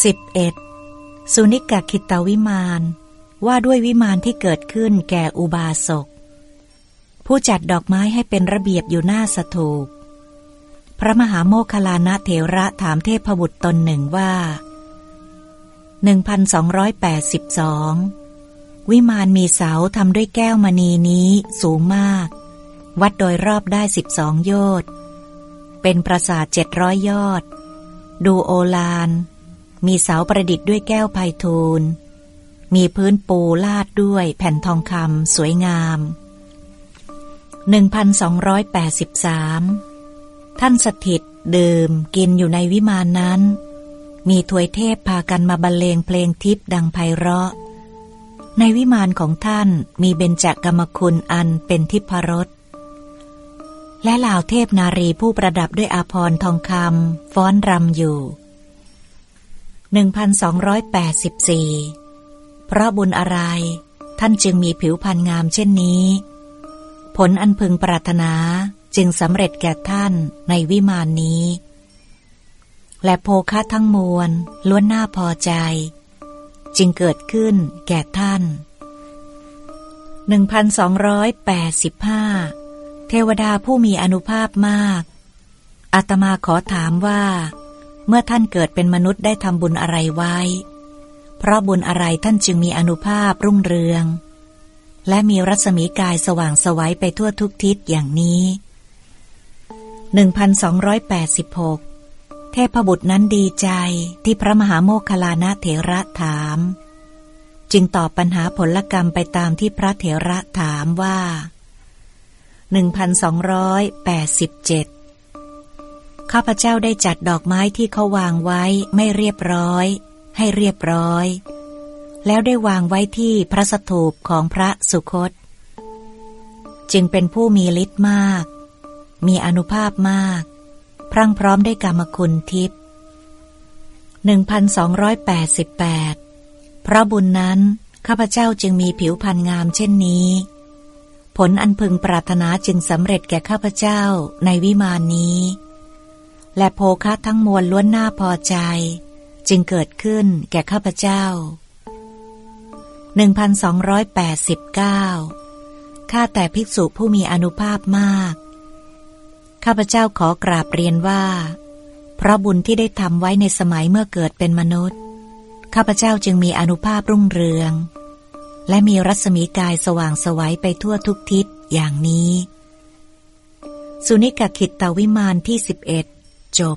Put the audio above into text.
11. สุนิกคิตวิมานว่าด้วยวิมานที่เกิดขึ้นแก่อุบาสก ผู้จัดดอกไม้ให้เป็นระเบียบอยู่หน้าสถูป พระมหาโมคคลานะเถระถามเทพบุตรตนหนึ่งว่า 1282 วิมานมีเสาทำด้วยแก้วมณีนี้สูงมาก วัดโดยรอบได้สิบสองโยชน์เป็นปราสาทเจ็ดร้อยยอด ดูโอลาน มีเสาประดิษฐ์ด้วยแก้วไพทูล มีพื้นปูลาดด้วยแผ่นทองคำสวยงาม 1283 ท่านสถิตดื่มกินอยู่ในวิมานนั้น มีถวยเทพพากันมาบรรเลงเพลงทิพย์ดังไพเราะ ในวิมานของท่านมีเบญจกรรมคุณอันเป็นทิพรสและเหล่าเทพนารีผู้ประดับด้วยอาภรณ์ทองคำฟ้อนรำอยู่ 1284 เพราะบุญอะไร ท่านจึงมีผิวพรรณงามเช่นนี้ ผลอันพึงปรารถนาจึงสำเร็จแก่ท่านในวิมานนี้ และโภคะทั้งมวลล้วนน่าพอใจ จึงเกิดขึ้นแก่ท่าน 1285 เทวดาผู้มีอนุภาพมากอาตมาขอถามว่า เมื่อท่านเกิดเป็นมนุษย์ได้ทำบุญอะไรไว้ เพราะบุญอะไรท่านจึงมีอนุภาพรุ่งเรือง และมีรัศมีกายสว่างสวัยไปทั่วทุกทิศอย่างนี้ 1286 เทพบุตรนั้นดีใจที่พระมหาโมคคลานะเถระถาม จึงตอบปัญหาผลกรรมไปตามที่พระเถระถามว่า 1287 ข้าพเจ้าได้จัดดอกไม้ที่เขาวางไว้ไม่เรียบร้อย ให้เรียบร้อย แล้วได้วางไว้ที่พระสถูปของพระสุคต จึงเป็นผู้มีฤทธิ์มาก มีอนุภาพมาก พรั่งพร้อมได้กรรมคุณทิพย์1288 เพราะบุญนั้นข้าพเจ้าจึงมีผิวพรรณงามเช่นนี้ ผลอันพึงปรารถนาจึงสำเร็จแก่ข้าพเจ้าในวิมานนี้ และโภคะทั้งมวลล้วนน่าพอใจ จึงเกิดขึ้นแก่ข้าพเจ้า 1289 ข้าแต่ภิกษุผู้มีอนุภาพมาก ข้าพเจ้าขอกราบเรียนว่า เพราะบุญที่ได้ทำไว้ในสมัยเมื่อเกิดเป็นมนุษย์ ข้าพเจ้าจึงมีอนุภาพรุ่งเรือง และมีรัศมีกายสว่างสวัยไปทั่วทุกทิศอย่างนี้ สุนิกขิตตวิมานที่11 จบ